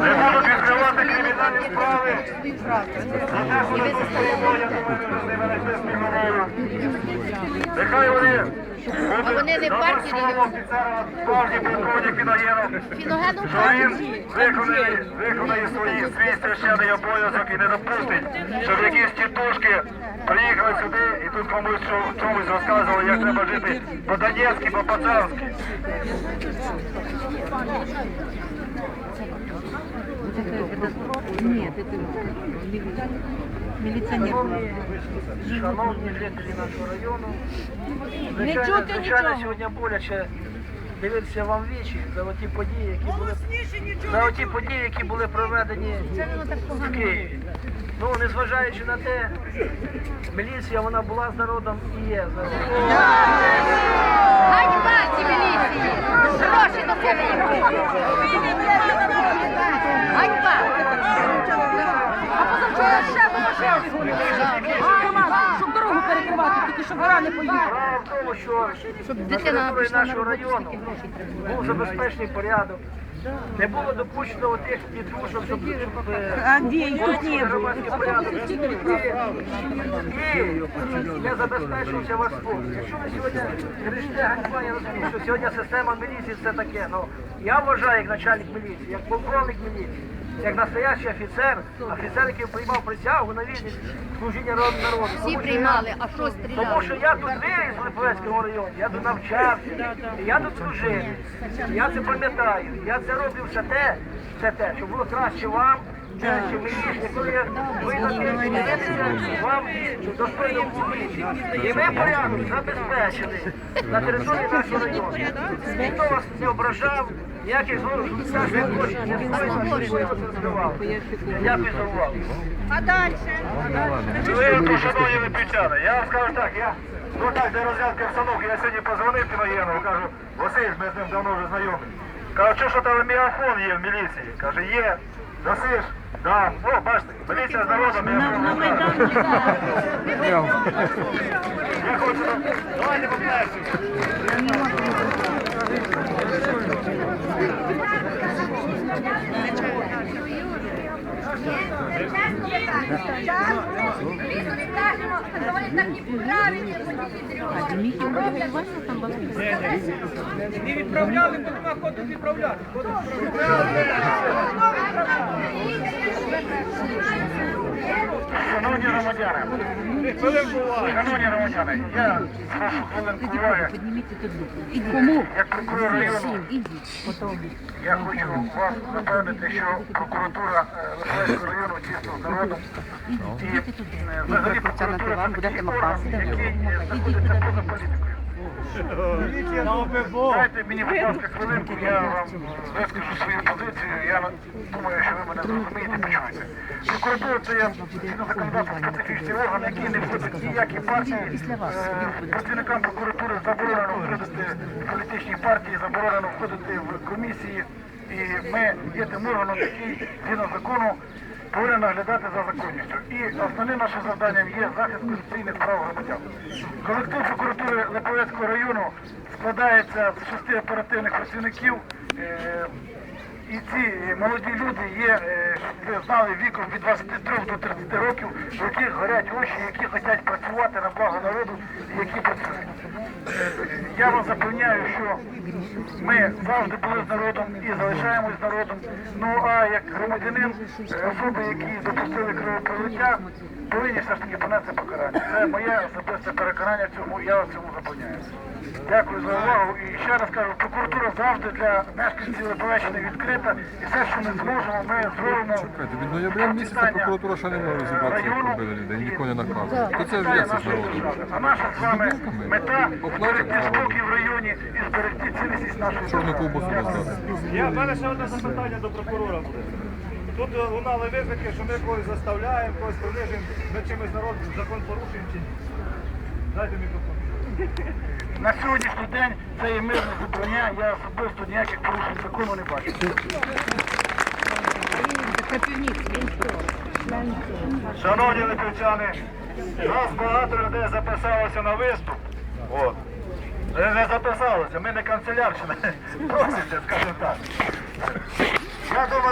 Не будуть відкривати кримінальні справи. Нехай вони А вони не партії, офіцера, справді полковник Фіногену що він виконає, виконає свої, свій священний обов'язок і не допустить, щоб якісь тітушки приїхали сюди і тут комусь чомусь розказували, як треба жити по-донецьки, по-пацанськи. Нет, это милиционер. Шановні жителі нашого району, звичайно, звичайно сьогодні боляче дивитися вам в вічі за ті події, які були за ті події, які були проведені в Києві. Ну, незважаючи на те, міліція вона була з народом і є з народом. Ганьба ці міліції! Гроші на це Ганьба! А позавчора ще Тимошевський. Щоб дорогу тільки щоб гора не поїхала. Справа в тому, що на дитина території пішла на нашого роботу, району був забезпечений порядок. Не було допущено тих тітушок, щоб, е, А не громадський порядок. І, і не забезпечився спорт. Якщо ви сьогодні кричите ганьба, я розумію, що сьогодні система міліції це таке. Ну, я вважаю, як начальник міліції, як полковник міліції, як настоящий офіцер, офіцер, який приймав присягу на війні служіння народу. Всі Тому що я- приймали, а що тому що я тут виріс в Липовецькому районі, я тут навчався, я тут служив, я це пам'ятаю, я це роблю все те, все те, щоб було краще вам, коли вам достойно публічно. І ви порядок забезпечили на території нашого району. Ніхто вас не ображав, ніяких злочин не хоче, не стоїть, це збивав. Дякую за увагу. Ви, шановні липівчани, я вам скажу так, я, ну так, для розв'язки обстановки, я сьогодні позвонив Піногенову, кажу, Василь, ми з ним давно вже знайомі. Кажу, що там мегафон є в міліції? Каже, є. Носиш? Да. О, бачите, поліція з народом. Я, я хочу, давайте Не відправляли, то нема ходу відправляти. Громадяни, шановні громадяни, я прошу хвилинку уваги. Кому? Як прокурор району, я хочу вас запевнити, що прокуратура е, району дійсно з народом. І е, взагалі прокуратура це такий орган, який е, знаходиться поза політикою. Дайте мені, будь ласка, хвилинку, я вам вискажу свою позицію. Я думаю, що ви мене зрозумієте, почуєте. Прокуратура це законодавства специфічний орган, який не входить ніякі партії. Е, Працівникам прокуратури заборонено входити в політичні партії, заборонено входити в комісії. І ми є тим органом, який згідно закону повинен наглядати за законністю. І основним нашим завданням є захист конституційних прав громадян. Колектив прокуратури Липовецького району складається з шести оперативних працівників. Е, І ці молоді люди є, е, ви знали, віком від 23 до 30 років, у яких горять очі, які хочуть працювати на благо народу, які працюють. Е, Я вас запевняю, що ми завжди були з народом і залишаємось з народом. Ну а як громадянин, е, особи, які допустили кровопролиття, повинні все ж таки понести покарання. Це моє особисте переконання цьому, я вас цьому запевняю. Дякую за увагу. І ще раз кажу, прокуратура завжди для мешканців Липовеччини відкрита. І все, що ми зможемо, ми зробимо. Від ноября місяця прокуратура ще не може розібратися, як робили людей, нікого не наказує. То це це з народу. А наша з вами мета зберегти спокій в районі і зберегти цілісність нашої Чорну ковбасу роздати. Я, в мене ще одне запитання до прокурора буде. Тут лунали виклики, що ми когось заставляємо, когось принижуємо, ми чимось народ закон порушуємо чи ні. Дайте мікрофон. На сьогоднішній день це є мирне зібрання, я особисто ніяких порушень закону не бачу. Шановні липівчани, нас багато людей записалося на виступ. От. Е, Не записалося, ми не канцелярщина. Просите, скажімо так. Я думаю,